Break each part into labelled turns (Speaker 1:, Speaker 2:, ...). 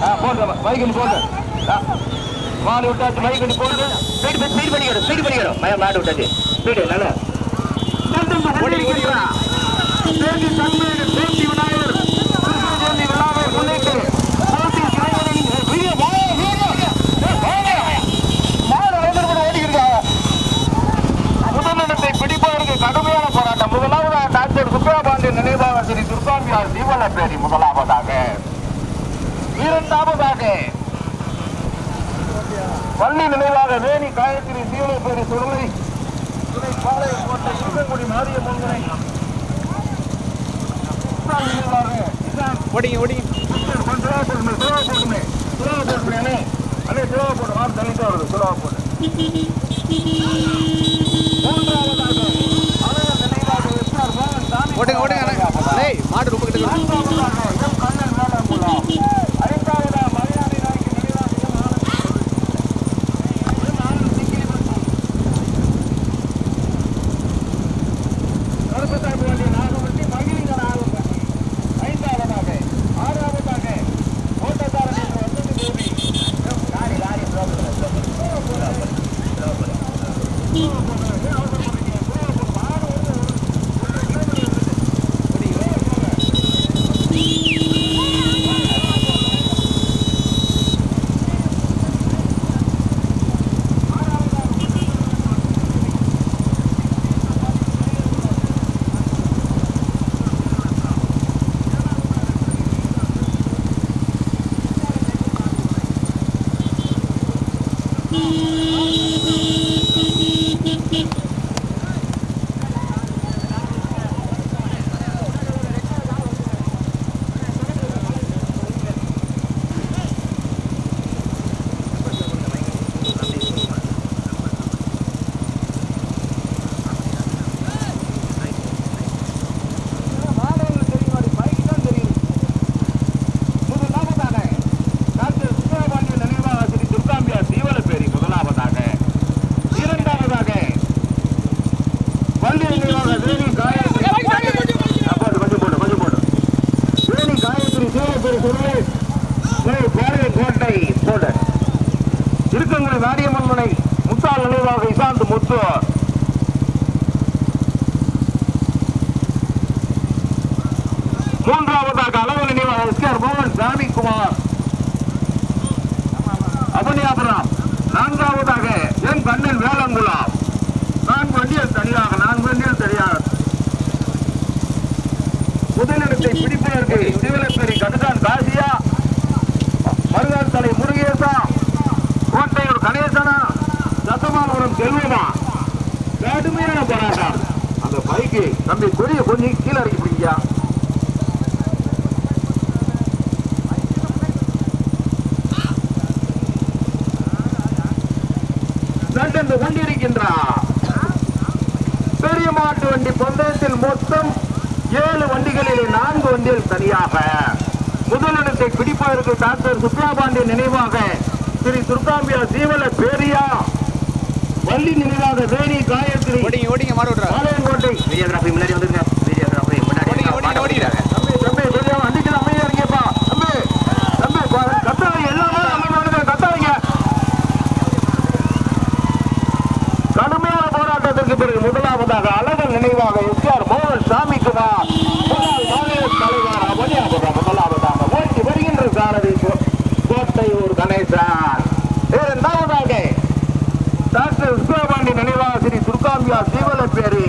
Speaker 1: மைக்கடி போடுங்க ஆ, மாடு விட்டாச்சு மைக்கடி போடுங்க ஸ்பீட் ஸ்பீட் பண்ணிக்கிறோம் ஸ்பீட் பண்ணிக்கிறோம். மய மாடு விட்டாச்சு. ஸ்பீடு நல்லா. ஓடி போட்டி பிடிப்பதற்கு கடுமையான போராட்டம். முதலாவதாக டாக்டர் சுப்ரபாண்டியன் நினைவாக ஸ்ரீ துர்காம்பியார் தீபலப்பேரி முதலாவதாக. இரண்டாவதாக பள்ளி நினைவாக வேணி காயத்ரி தீவலப்பேரி சுடலை துணை பாளைய கோட்டை இருக்கங்குடி மாரியம்மன்
Speaker 2: ஓடிங்க ஓடிங்க.
Speaker 1: சுலா போடுமே சுலா போடுமே சுலா போடுமே அண்ணே சுலா போடு வாரம் தள்ளிட்டு வருது சுலா போடு. மூன்றாவதாக அழகர் நினைவாக எஸ்ஆர் மோகன் சாமி.
Speaker 2: ஓடுங்க ஓடுங்க மாடு ரொம்ப கிட்ட
Speaker 1: திரு மாரியம்மன் முத்தாள் நினைவாக இசாந்து முத்து மூன்றாவதாக அளவு நினைவாக எஸ். எஸ்கேஆர் மோகன் சாமிக்குமார் அபனியாபுரம் நான்காவதாக என் கண்ணன் வேலங்குளம். நான்கு வண்டியில் தனியாக நான்கு வண்டியில் தனியாக. முதலிடத்தை பிடிப்பதற்கு சிவலப்பேரி கடுதான் காசியா. மருகான் தலை கணேசனா சத்தமாபுரம் செல்வமா? கடுமையான போராட்டம். அந்த பைக்கு தம்பி கொடியை கொஞ்சம் கீழே இறக்கி பிடிக்கியா நடந்து கொண்டிருக்கின்றார் பெரிய மாட்டு வண்டி பந்தயத்தில் மொத்தம் ஏழு வண்டிகளில் நான்கு வண்டிகள் தனியாக. முதலிடத்தை பிடிப்பதற்கு டாக்டர் சுப்ராபாண்டியன் நினைவாக ஸ்ரீ துர்காம்பியா ஜீவல பேரியா வள்ளி நினைவாக வேணி காயத்ரி.
Speaker 2: ஓடிங்க ஓடிங்க மாடு விட்றாங்க
Speaker 1: பாளையங்கோட்டை. வீடியோகிராஃபி முன்னாடி வந்துருங்க. வீடியோகிராஃபி முன்னாடி
Speaker 2: ஓடிங்க, ஓடிங்க, ஓடிங்க.
Speaker 1: தம்பி தம்பி கொஞ்சம் வண்டிக்கு அமைதியா இருக்கேப்பா தம்பி தம்பி பா- கத்தாதீங்க. எல்லாமே அமைதியா கத்தாதீங்க. கடுமையான போராட்டத்திற்கு பிறகு முதலாவதாக அழகர் நினைவாக எஸ்ஆர் மோகன் சாமிக்குமார் முன்னாள் மாநில தலைவர் அவனியாபுரம் முதலாவதாக ஓட்டி வருகின்ற சாரதி கோ- கோட்டையூர் கணேசன் இரண்டாவதாக டாக்டர் சுப்பிரமணிய நினைவாக ஸ்ரீ துர்காம்பியா சீவலப்பேரி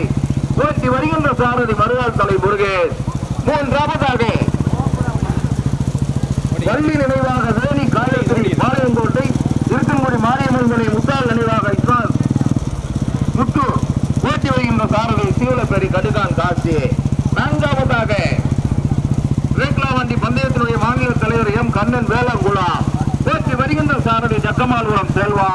Speaker 1: ஓட்டி சாரதி மருகால் தலை முருகேஷ் மூன்றாவதாக பள்ளி நினைவாக வேணி காயத்ரி பாளையங்கோட்டை திருத்தங்குடி மாரியம்மன் மலை முத்தாள் நினைவாக இஸ்லாம் முத்து ஓட்டி வருகின்ற சாரதி சீவலப்பேரி கடுகான் காசி நான்காவதாக ரேக்லா வண்டி பந்தயத்தினுடைய மாநில தலைவர் எம். கண்ணன் வேலங்குளம். ஓட்டி வருகின்ற சாரதி ஜக்கமாலுரம் செல்வா.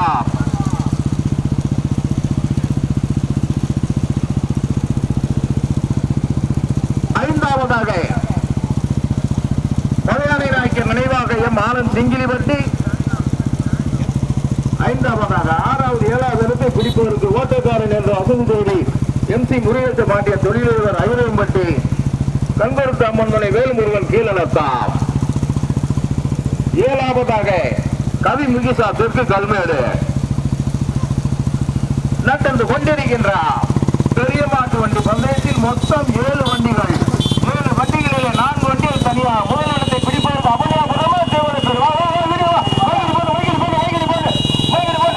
Speaker 1: மாலன் திங்கிலி ஆனந்த் ஐந்தாவதாக ஆறாவது ஏழாவது இடத்தை பிடிப்பதற்கு ஓட்டக்காரன் என்ற அசகு தேடி எம் சி முருகேச பாண்டிய தொழிலதிபர் ஐவரம்பட்டி கண்கருத்து அம்மன்மனை வேல்முருகன் கீழத்தார் ஏழாவதாக கவி முகிசா தெற்கு கல்மேடு. நட்டந்து கொண்டிருக்கின்றார். பெரிய மாட்டு வண்டி பந்தயத்தில் மொத்தம் ஏழு வண்டிகள். ஏழு வண்டிகளிலே நான்கு வண்டிகள் தனியாக முதலிடத்தை பிடிப்பதற்கு அபனியாபுரமா தேவன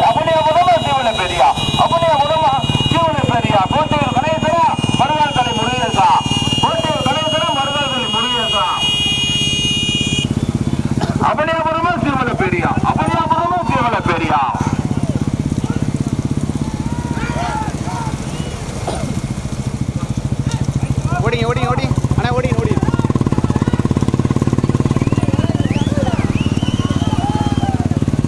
Speaker 1: அபனியாபுரமா தேவன பெரியா அபனியாபுரமா தேவன பெரியா கோட்டையூர் கணேசரா மறுநாள் தலை முருகேசா கோட்டையூர் கணேசரா மறுநாள் தலை முருகேசா அபனியாபுரமா சிவன பெரியா அபனியாபுரமா சிவன பெரியா
Speaker 2: ஓடிங்க ஓடிங்க ஓடி அண்ணா ஓடிங்க ஓடி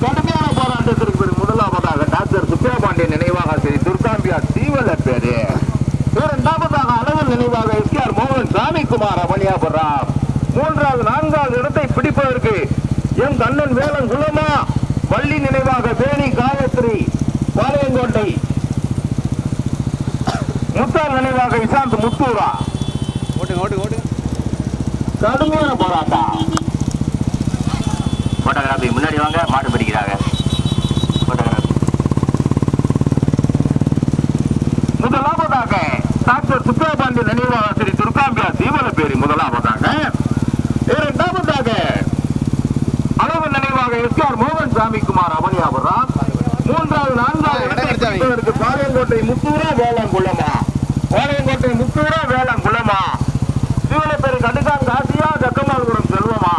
Speaker 1: கடுமையான போராட்டத்திற்கு பிறகு முதலாவதாக டாக்டர் சுப்பிரபாண்டியன் நினைவாக ஸ்ரீ துர்காம்பியார் தீவல பேரு இரண்டாவதாக அளவில் நினைவாக எஸ்கேஆர் மோகன் சாமிக்குமார் அமளியாபுரம் மூன்றாவது நான்காவது இடத்தை பிடிப்பதற்கு எம் கண்ணன் வேலன் குலமா வள்ளி நினைவாக வேணி காயத்ரி பாளையங்கோட்டை முத்தார் நினைவாக இசாந்த் முத்தூரா
Speaker 2: ஓட்டுங்க ஓட்டுங்க ஓட்டுங்க
Speaker 1: கடுமையான போராட்டம். போட்டோகிராஃபி முன்னாடி வாங்க மாடு பிடிக்கிறாங்க. போட்டோகிராஃபி. முதலாவதாக டாக்டர் நினைவாக ஸ்ரீ துர்காம்பியா தீவனப்பேரி முதலாவதாக இரண்டாவதாக அளவு நினைவாக எஸ் ஆர் மோகன் சாமிக்குமார் அவனியாபுரம் மூன்றாவது நான்காவது பாளையங்கோட்டை முத்தூரா வேளாங்குளமா பாளையங்கோட்டை முத்தூரா வேளாங்குளமா தீவனப்பேரி கடுகான் காசியா ஜக்கமால்புரம் செல்வமா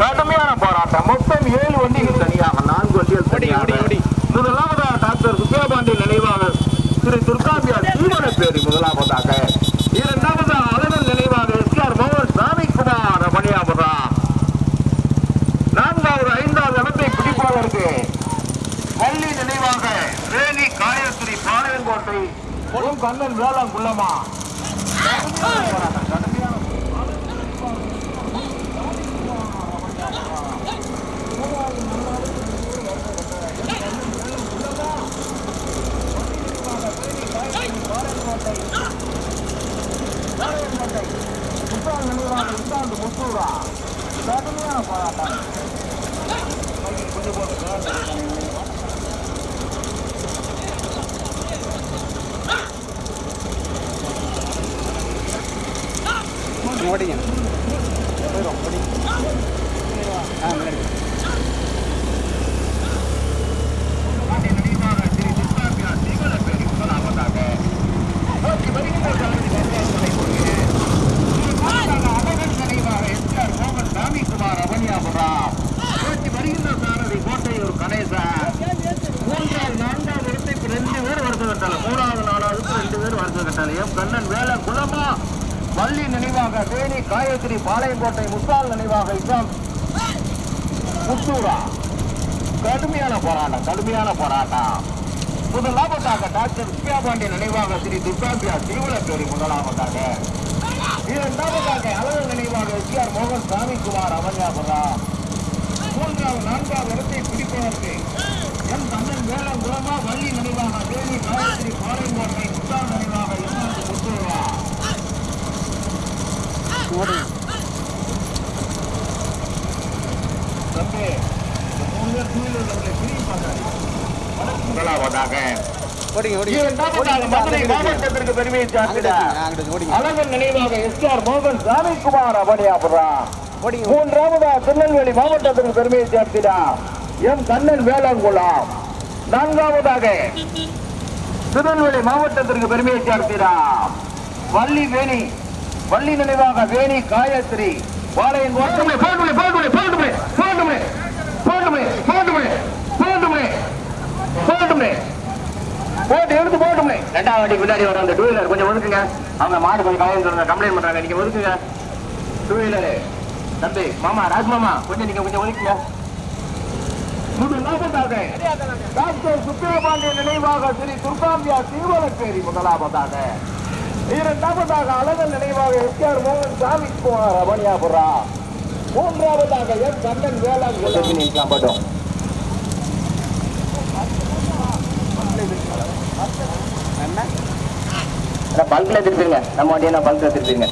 Speaker 1: கடுமையான போராட்டம் மொத்தம் ஏழு வண்டிகள் தனியாக நான்கு வண்டிகள்
Speaker 2: ஓடி, ஓடி,
Speaker 1: தனியாக
Speaker 2: ஓடி.
Speaker 1: முதலாவதாக டாக்டர் சுப்பிரபாண்டி நினைவாக திரு துர்காம்பியார் தீவனப்பேரி முதலாவதாக இரண்டாவதாக அளவில் நினைவாக எஸ் ஆர் மோகன் சாமிக்குமார் மணியாபுரம் நான்காவது ஐந்தாவது இடத்தை பிடிப்பதற்கு பள்ளி நினைவாக வேலி காயத்ரி பாளையங்கோட்டை ஓம் கண்ணன் வேளாண் குள்ளமா முத்தூரா கடுமையான போராட்டம்
Speaker 2: ஓடிங்க போயிடும் ஓடி ஆ முன்னாடி
Speaker 1: கண்ணன் வேல குலமா வள்ளி நினைவாக வேணி காயத்ரி பாளையங்கோட்டை முத்தால் நினைவாக இஸ்லாம் முத்தூரா. கடுமையான போராட்டம் கடுமையான போராட்டம். முதலாவதாக டாக்டர் வித்யாபாண்டிய நினைவாக ஸ்ரீ துர்காம்பியா தீவனப்பேரி முதலாவதாக. இரண்டாவதாக அளவு நினைவாக எஸ்ஆர் மோகன் சாமிக்குமார் அவன்யாபுரா மூன்றாவது நான்காவது இடத்தை பிடிப்பதற்கு என் கண்ணன் மேலும் குலமா வள்ளி நினைவாக தேவி காயத்ரி பாளையங்கோட்டை முத்தால் நினைவாக இஸ்லாம் முத்தூரா
Speaker 2: ஓடுங்க
Speaker 1: தம்பி இந்த மூணு பேர் டூவீலர்ல பிரியும் பார்த்தாரு முதலாவதாக
Speaker 2: ஓடிங்க ஓடிங்க.
Speaker 1: மதுரை மாவட்டத்திற்கு பெருமையை அழகன் நினைவாக மோகன் சாமிக்குமார் அவனியாபுரா
Speaker 2: ஓடிங்க.
Speaker 1: மூன்றாவதாக திருநெல்வேலி மாவட்டத்திற்கு பெருமையை சேர்த்திட எம் கண்ணன் வேளாங்குளம். நான்காவதாக திருநெல்வேலி மாவட்டத்திற்கு பெருமையை சேர்த்திட வள்ளி வேணி வள்ளி நினைவாக வேணி காயத்ரி பாளையன் போட்டுமே பின்னாடி வர அந்த டூ வீலர் கொஞ்சம் ஒதுக்குங்க. அவங்க மாடு கொஞ்சம் கலையம் கம்ப்ளைண்ட் பண்றாங்க. நீங்க ஒதுக்குங்க. டூ வீலரு தம்பி மாமா ராஜ் மாமா கொஞ்சம் நீங்க கொஞ்சம் ஒதுக்குங்க. டாக்டர் சுப்பிரபாண்டிய நினைவாக ஸ்ரீ துர்காம்பியா தீவனப்பேரி முதலாவதாக. இரண்டாவதாக அழகன் நினைவாக எஸ்ஆர் மோகன் சாமி போனார் அவனியாபுரா மூன்றாவதாக என் கண்ணன் வேளாண் நிற்கலாம்
Speaker 2: என்ன
Speaker 1: பல்க்ல திருப்பிங்க நம்ம வண்டியை நான் பல்க்ல திருப்பிங்க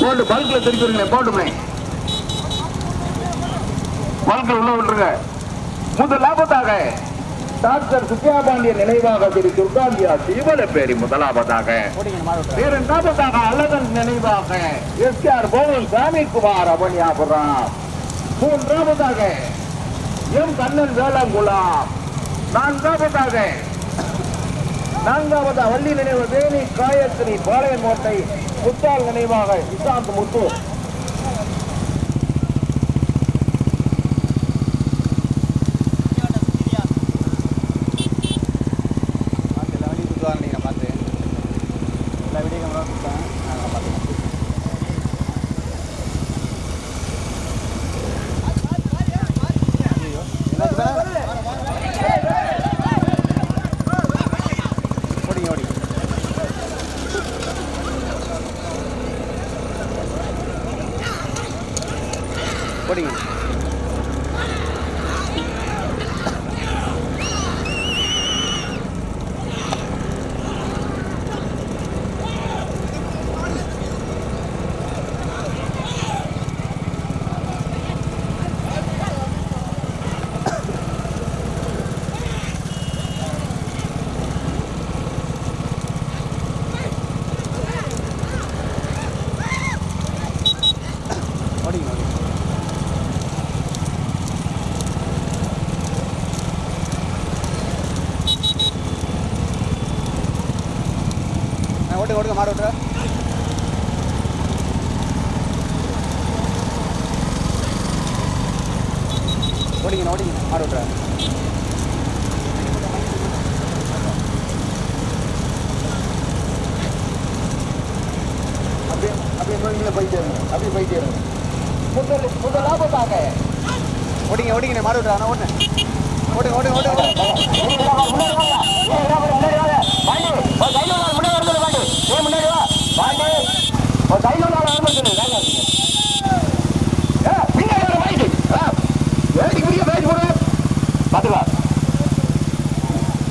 Speaker 1: போட்டு பல்க்ல திருப்பி விடுங்க போட்டுமே. பல்க்ல உள்ள விட்டுருங்க. முதலாவதாக டாக்டர் சுப்பியாபாண்டியன் நினைவாக திரு துர்காந்தியா சிவலப்பேரி முதலாவதாக. இரண்டாவதாக அழகன் நினைவாக. எஸ் கே ஆர் மோகன் சாமிக்குமார் அவனியாபுரம் மூன்றாவதாக எம். கண்ணன் வேளாங்குளம். நான்காவதாக நான்காவது வள்ளி நினைவு வேணி காயத்ரி பாளையங்கோட்டை முத்தால் நினைவாக இசாந்த் முத்து
Speaker 2: பார்த்து எல்லா வண்டியும் சுற்றுவாங்க நீங்கள் பார்த்து எல்லா வீடியோ கேமரா சுற்றுவாங்க நாங்கள் பார்த்துக்கலாம் ஐயோ, என்னாச்சு பா? ஓடிங்க ஓடிங்க ஓடிங்க ஓடிங்க ஓடிங்க ஆ, ஓட்டுங்க ஓட்டுங்க மாடு ஓட்டுற ஓடிங்க ஓடிங்க மாடு ஓட்டுற
Speaker 1: அப்படியே அப்படியே நீங்களே போயிட்டே இருங்க அப்படியே போயிட்டே இருங்க முதல் முதலாவதாக
Speaker 2: ஓடிங்க ஓடிங்க மாடு ஓட்டுங்க ஓட்டுங்க ஓட்டுங்க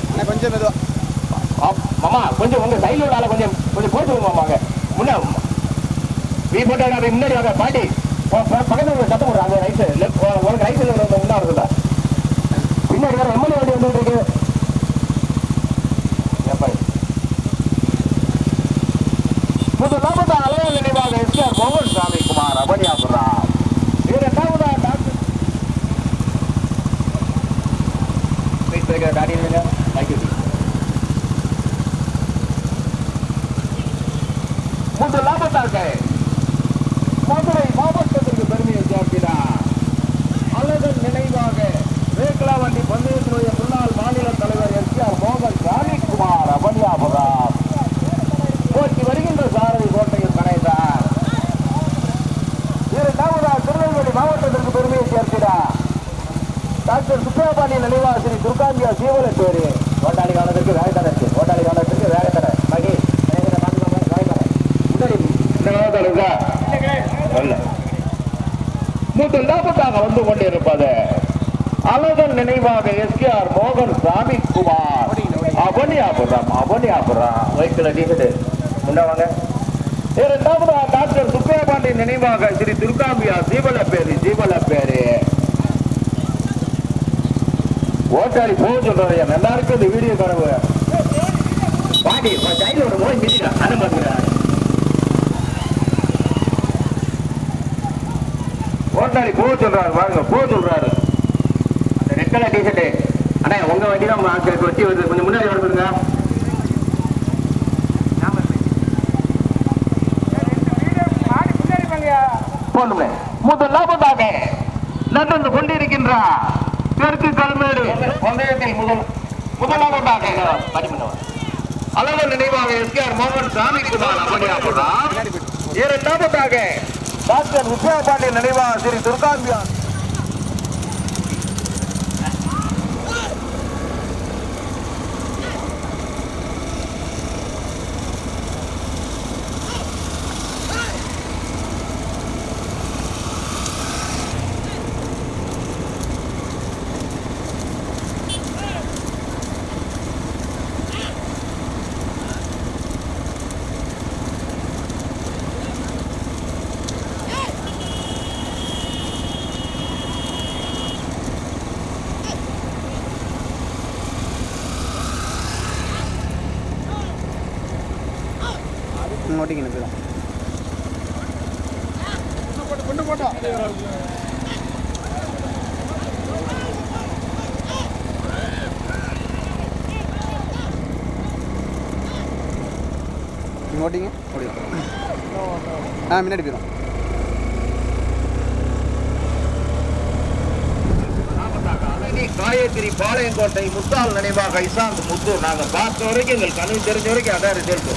Speaker 2: அண்ணா கொஞ்சம் மெதுவா.
Speaker 1: மாமா கொஞ்சம் உங்க உள்ள ஆளை கொஞ்சம் கொஞ்சம் போட்டு மாமாங்க முன்ன வீ போட்டா முன்னாடி வாங்க பாட்டி. பக்கத்துல ஒரு சத்தம் போடுறாங்க ரைட்டு உனக்கு ரைட்டு முன்னா இருக்குதா பின்னாடி வேற எம்எல்ஏ வண்டி வந்துட்டு இருக்கு. முதலாவது அலைய நினைவாக எஸ்ஆர் மோகன் சாமி குமார் அபனியாபுரம் இரண்டாவதா டாக்டர். வெயிட் பண்ணிக்கிற டாடி இல்லைங்க தேங்க்யூ முதலாவதாக மதுரை மாவட்டத்திற்கு பெருமையை சேர்க்கிறார் அழகன் நினைவாக வேக்கலாவண்டி பந்தயத்தினுடைய முன்னாள் மாநில தலைவர் எஸ் ஆர் மோகன் ராணிக்குமார் அபன்யாபுரம் போட்டி வருகின்ற சாரதி கோட்டையில் கணேசார் இரண்டாவதாக திருநெல்வேலி மாவட்டத்திற்கு பெருமையை சேர்க்கிறார் டாக்டர் நினைவாசிரி நினைவாக சீவல பேரு ஓட்டாளி காலத்திற்கு வேகத்தடை இருக்கு ஓட்டாளி காலத்திற்கு வேகத்தடை மகி வேகத்தடை வந்து கொண்டிருப்பது. அழகன் நினைவாக எஸ் கே ஆர் மோகன் சாமி குமார் அவனியாபுரம் அவனியாபுரம் வயிற்றுல டிக்கெட்டு முன்னவாங்க இரண்டாவது டாக்டர் சுப்பிரபாண்டி நினைவாக ஸ்ரீ துர்காம்பியா ஜீவலப்பேரி ஜீவலப்பேரி ஓட்டாளி போக சொல்றாரு நல்லா இருக்கு இந்த வீடியோ கனவு பாடி சைடில் போய் மிதிக்கிறான் அந்த மாதிரி ஓட்டாளி போக சொல்றாரு வாங்க போக சொல்றாரு. அந்த ரெட் கலர் டிஷர்ட்டு அண்ணா உங்க வண்டி தான் வச்சு வருது. கொஞ்சம் முன்னாடி வந்துருங்க முதல்ல முதலாவதாக நடந்து கொண்டிருக்கின்றார் தெற்கு கல்மேடு. பந்தயத்தில் முதல் முதலாவதாக அளவு நினைவாக எஸ்கேஆர் மோகன் சாமி குமார். அப்படியாப்படாம் இரண்டாவதாக டாக்டர் வித்யாபாண்டி நினைவாக ஸ்ரீ
Speaker 2: துர்காம்பியான். கொண்டு போட்டோம். ஓட்டிங்க. ஓடிடும் ஆ முன்னாடி போயிடும்
Speaker 1: காயத்ரி பாளையங்கோட்டை முத்தாள் நினைவாக இசாந்த் முத்து நாங்கள் பார்த்த வரைக்கும் எங்களுக்கு கனவு தெரிஞ்ச வரைக்கும் அதான் ரிசல்ட்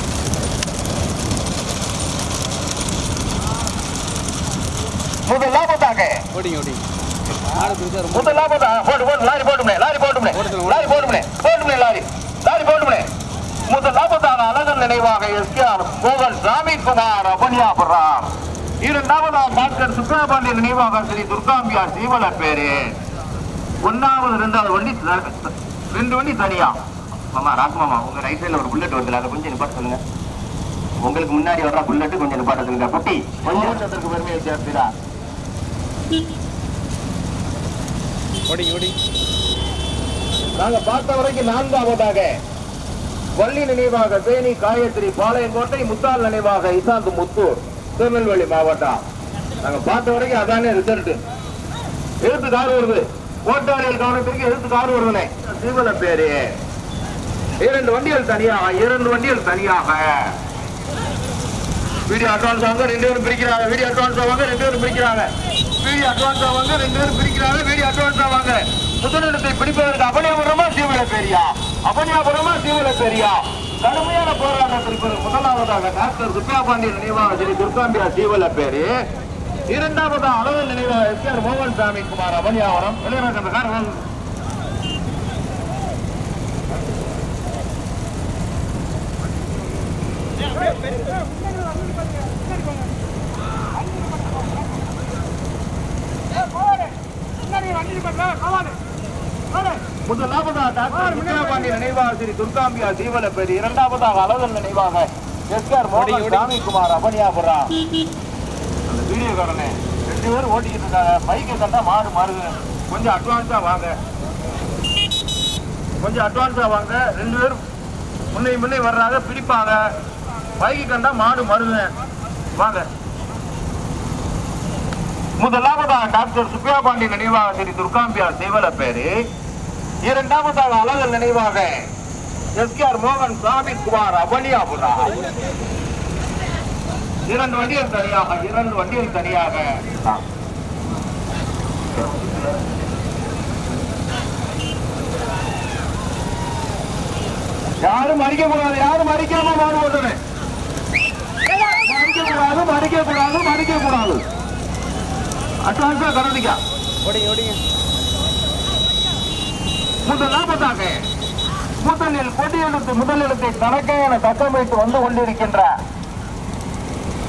Speaker 2: பிடிச்சா ரொம்ப
Speaker 1: முதலாவதாக போட்டு போட்டு லாரி போட்டுமே லாரி போட்டுமே. லாரி போட்டுமே போட்டுமே லாரி லாரி போட்டுமே முதலாவதாக அழகன் நினைவாக எஸ்கேஆர் மோகன் சாமி குமார் அபனியாபுரம். இரண்டாவதாக டாக்டர் சுப்ரபாண்டி நினைவாக ஸ்ரீ துர்காம்பியா சீவல பேரு. ஒன்னாவது ரெண்டாவது வண்டி ரெண்டு வண்டி தனியா? மாமா ராசமாமா உங்க ரைட் சைடுல ஒரு புல்லட் வருதுல அதை கொஞ்சம் நிப்பாட்ட சொல்லுங்க. உங்களுக்கு முன்னாடி வர்ற புல்லட் கொஞ்சம் நிப்பாட்ட சொல்லுங்க. குட்டி கொஞ்சம். பெருமையை சேர்த்துடா.
Speaker 2: ஓடிங்க ஓடி.
Speaker 1: நாங்க பார்த்த வரைக்கும் நான்காவதாக வள்ளி நினைவாக தேனி காயத்ரி பாளையங்கோட்டை முத்தால் நினைவாக இசாந்து முத்தூர் திருநெல்வேலி மாவட்டம். நாங்க பார்த்த வரைக்கும் அதானே ரிசல்ட் எழுத்து கார் வருது. கோட்டாளியல் கவனத்திற்கு எழுத்து கார் வருதுனே. சீவன பேரு. இரண்டு வண்டிகள் தனியாக இரண்டு வண்டிகள் தனியாக. வீடியோ அட்வான்ஸ் வாங்க ரெண்டு பேரும் பிரிக்கிறாங்க வீடியோ அட்வான்ஸ் வாங்க ரெண்டு பேரும் பிரிக்கிறாங்க. வீடியோ அட்வான்ஸா வாங்க ரெண்டு பேரும் பிரிக்கிறாங்க வீடியோ அட்வான்ஸா வாங்க முதலிடத்தை பிடிப்பதற்கு அபனியாபுரமா சீவல பெரியா? அபனியாபுரமா சீவல பெரியா? கடுமையான போராட்டத்திற்கு முதலாவதாக டாக்டர் சுப்பியாபாண்டி நினைவாக ஸ்ரீ துர்காம்பியா சீவல பேரு. இரண்டாவது அளவு நினைவாக எஸ் ஆர் மோகன் சாமி குமார் அபனியாபுரம். வெளியிடக்கிற Yeah, வாங்க. முதலாவதாக டாக்டர் சுப்பிரமணிய நினைவாக ஸ்ரீ துர்காம்பியா ஜீவன பேர் இரண்டாவதாக அழகன் நினைவாக எஸ் ஆர் மோகன் சாமிக்குமார் அபனியாபுரா. அந்த வீடியோக்காரனே ரெண்டு பேரும் ஓட்டிக்கிட்டு இருக்காங்க. பைக்கை கண்டா மாடு மாறுது. கொஞ்சம் அட்வான்ஸா வாங்க. கொஞ்சம் அட்வான்ஸா வாங்க. ரெண்டு பேரும் முன்னை முன்னே வர்றாங்க பிடிப்பாங்க. பைக்கு கண்டா மாடு மருங்க வாங்க. முதலாவதாக டாக்டர் சுப்பியா பாண்டி நினைவாக ஸ்ரீ துர்காம்பியா சேவல பேரு. இரண்டாவதாக அழகர் நினைவாக ஆர் மோகன் சாமி குமார் அவனியாபுரா இரண்டு வண்டிகள் தனியாக இரண்டு வண்டிகள் தனியாக. யாரும் மறிக்க கூடாது யாரும் மறிக்காம மாடு மறிக்க கூடாது மறிக்க கூடாது மறிக்க கூடாது அட்வான்ஸா கருதிக்கா
Speaker 2: ஓடிங்க ஓடிங்க.
Speaker 1: முதலாவதாக முதலில் கொடியெடுத்து முதலிடத்தை தனக்கே என தக்கமைத்து வந்து கொண்டிருக்கின்ற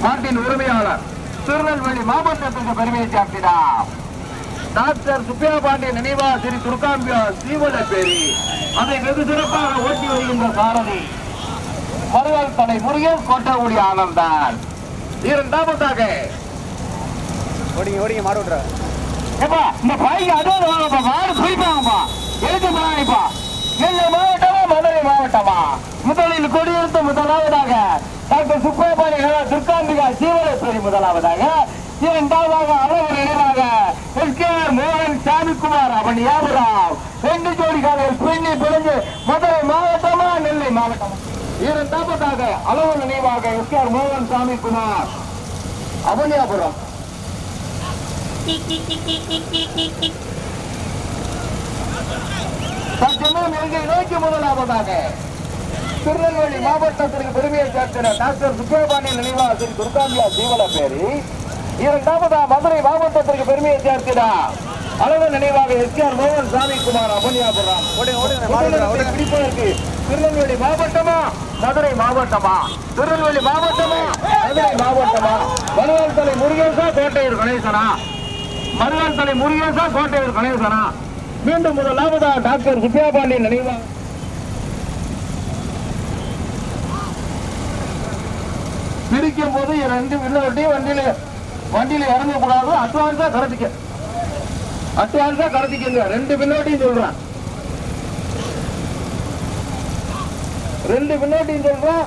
Speaker 1: நாட்டின் உரிமையாளர் திருநெல்வேலி மாவட்டத்துக்கு பெருமையை சார்த்தினார். டாக்டர் சுப்பியா பாண்டிய நினைவா ஸ்ரீ துர்காம்பியா சீவல பேரி அதை வெகு சிறப்பாக ஓட்டி வருகின்ற சாரதி மறுவாள் தலை முருகன் கோட்டகுடி ஆனந்தான் இரண்டாவதாக
Speaker 2: ஓடிங்க ஓடிங்க மாடு விட்றா
Speaker 1: ஏப்பா இந்த பைக் அதோடு வாங்கப்பா மாடு குறிப்பாங்கப்பா எழுத்து போறாங்கப்பா நெல்லை மாவட்டமா மதுரை மாவட்டமா? முதலில் கொடியெடுத்து முதலாவதாக டாக்டர் சுப்பிரமணிய துர்காம்பிகா சீவலேஸ்வரி முதலாவதாக இரண்டாவதாக அளவு நினைவாக ஆர் மோகன் சாமிக்குமார் அவன் யாவராவ் ரெண்டு ஜோடிக்காரர்கள் காலையில் பின்னி பிழைஞ்சு மதுரை மாவட்டமா நெல்லை மாவட்டமா? இரண்டாவதாக அளவு நினைவாக எஸ்கேஆர் மோகன் சாமிக்குமார் அவனியாபுரம் தற்சமயம் எங்கை நோக்கி முதலாவதாக திருநெல்வேலி மாவட்டத்திற்கு பெருமையை சேர்க்கிற டாக்டர் சுப்பிரமணிய நினைவாக ஸ்ரீ துர்காம்பியா ஜீவன பேரி இரண்டாவதா மதுரை மாவட்டத்திற்கு பெருமையை சேர்க்கிறார் அழகு நினைவாக எஸ்கேஆர் மோகன் அமனியாபுரம்
Speaker 2: விட்றா
Speaker 1: முதலிடத்தை
Speaker 2: ஓடுங்க
Speaker 1: பிடிப்பதற்கு திருநெல்வேலி மாவட்டமா மதுரை மாவட்டமா? திருநெல்வேலி மாவட்டமா மதுரை மாவட்டமா? மருவாள் தலை முருகேசா கோட்டையூர் கணேசனா? மருதன் தலை முருகேசா கோட்டையூர் கணேசனா? மீண்டும் முதலாவதா டாக்டர் சுப்பியாபாண்டியன் நினைவா? பிரிக்கும் போது ரெண்டு வில்லவட்டியும் வண்டியில வண்டியில இறங்கக்கூடாது. அட்வான்ஸா கடத்திக்க. அட்வான்ஸா கடத்திக்கங்க. ரெண்டு வில்லவட்டியும் சொல்றேன். ரெண்டு பின்னோட்டியும் சொல்றேன்.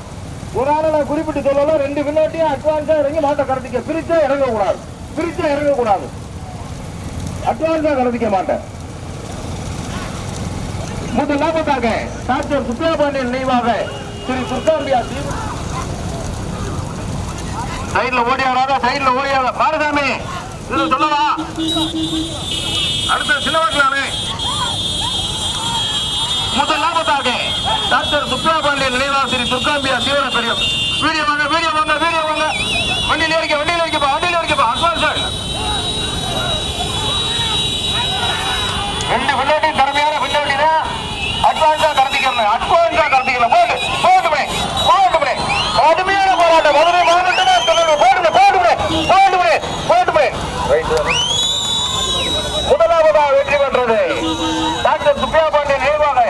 Speaker 1: ஒரு ஆளை நான் குறிப்பிட்டு சொல்லலாம் ரெண்டு விண்ணோட்டியும் அட்வான்ஸா இறங்கி மாட்டை கடத்திக்க. பிரிச்சா இறங்க கூடாது பிரிச்சா இறங்க கூடாது அட்வான்ஸா கலந்துக்க மாட்டேன். முதல் முதலாவதாக டாக்டர் சுப்பிரமணியன் நினைவாக திரு துர்காம்பியா சைட்ல ஓடியாராத சைட்ல ஓடியாத பாரசாமி இது சொல்லவா? அடுத்த சிலவர்களானே முதல் லாபத்தாக டாக்டர் சுப்பிரமணியன் நினைவாக ஸ்ரீ துர்காம்பியா தீவிர பெரியம் வீடியோ வாங்க வீடியோ வாங்க வீடியோ வாங்க வண்டியில இருக்க வண்டியில இருக்கப்பா வண்டியில இருக்கப்பா அட்வான்ஸ் ரெண்டு பின்னாடி திறமையான பின்னாடி தான் அட்வான்ஸா கடத்திக்கிறேன் அட்வான்ஸா கடத்திக்கிறேன் போடு போட்டுமே போடுமே கடுமையான போராட்டம். மதுரை மாவட்டமே சொல்லணும் போட்டுமே போட்டுமே போட்டுமே போட்டுமே முதலாவதா வெற்றி பெற்றது. டாக்டர் சுப்ரியா பாண்டியன் சுப்பியா